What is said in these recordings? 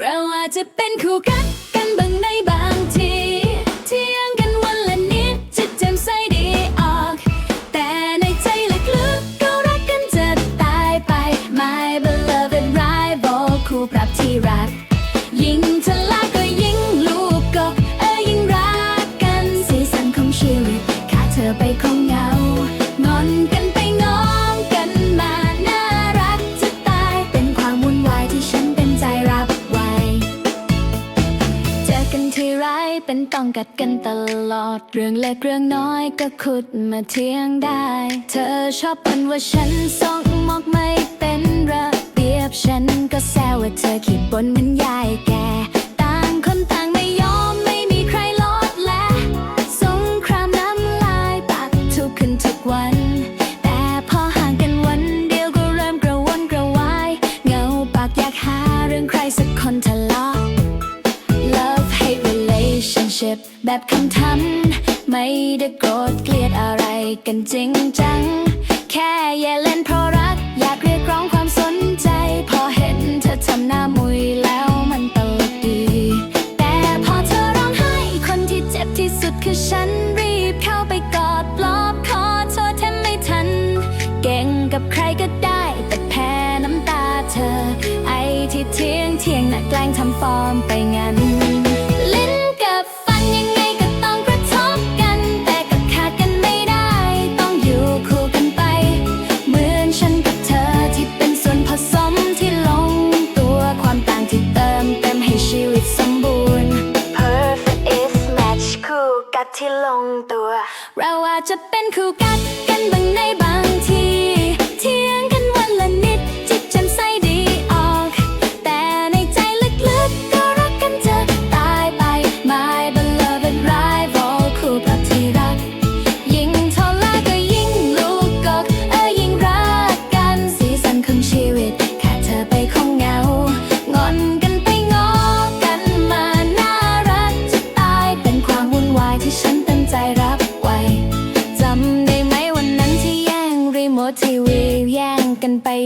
เราอาจจะเป็นคู่กัน ต้องกัดกันตลอด เรื่องเล็กเรื่องน้อยก็ขุดมาเทียงได้ เธอชอบมันว่าฉันส่งมอกไม่เป็นระเบียบฉันก็แซวว่าเธอขีดบนเหมันยายแกต่างค friendship แบบคำทำไม่ได้โกรธเกลียดอะไรกันจริงจัง แค่อย่าเล่นเพราะรัก อยากเรียกร้องความสนใจ พอเห็นเธอทำหน้ามุยแล้วมันตลกดี แต่พอเธอร้องไห้ คนที่เจ็บที่สุดคือฉันรีบเข้าไปกอดปลอบขอโทษแทบไม่ทัน เก่งกับใครก็ได้แต่แพ้น้ำตาเธอ ไอที่เที่ยงเที่ยงน่ะแกล้งทำฟอร์ม เราอาจจะเป็นคู่กัด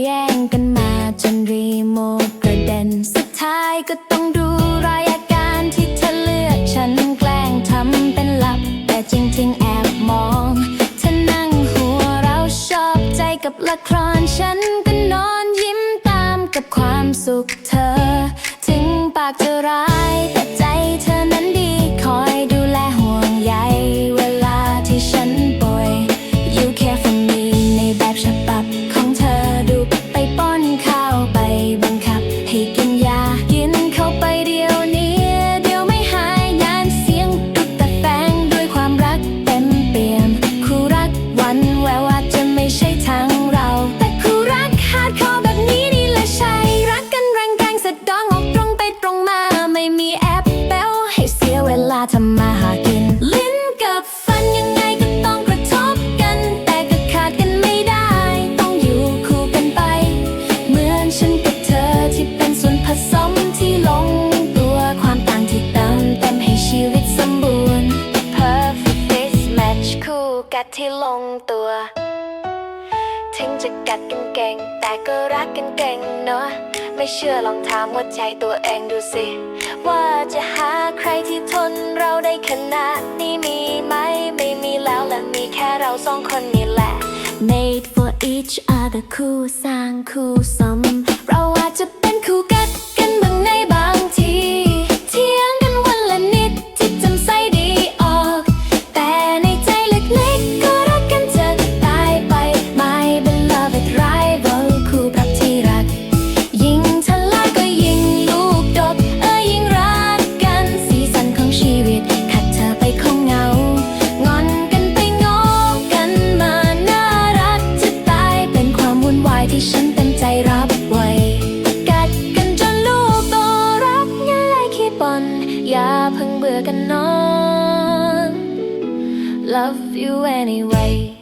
แย่งกันมาจนรีโมทกระเด็นสุดท้ายก็ต้องดูรายอาการที่เธอเลือก ฉันแกล้งทำเป็นหลับ แต่จริงๆแอบมองเธอนั่งหัวเราชอบใจกับละครฉันก็นอนยิ้มตามกับความสุข ถึงจะกัดกันเก่ง แต่ก็รักกันเก่งเนาะไม่เชื่อลองถามหัวใจตัวเองดูสิ ว่าจะหาใครที่ทนเราได้ขนาดนี้มีไหม ไม่มีแล้วและมีแค่เราสองคนนี่แหละ Made for each other คู่สร้างคู่สม อย่าเพิ่งเบื่อกันนอน Love you anyway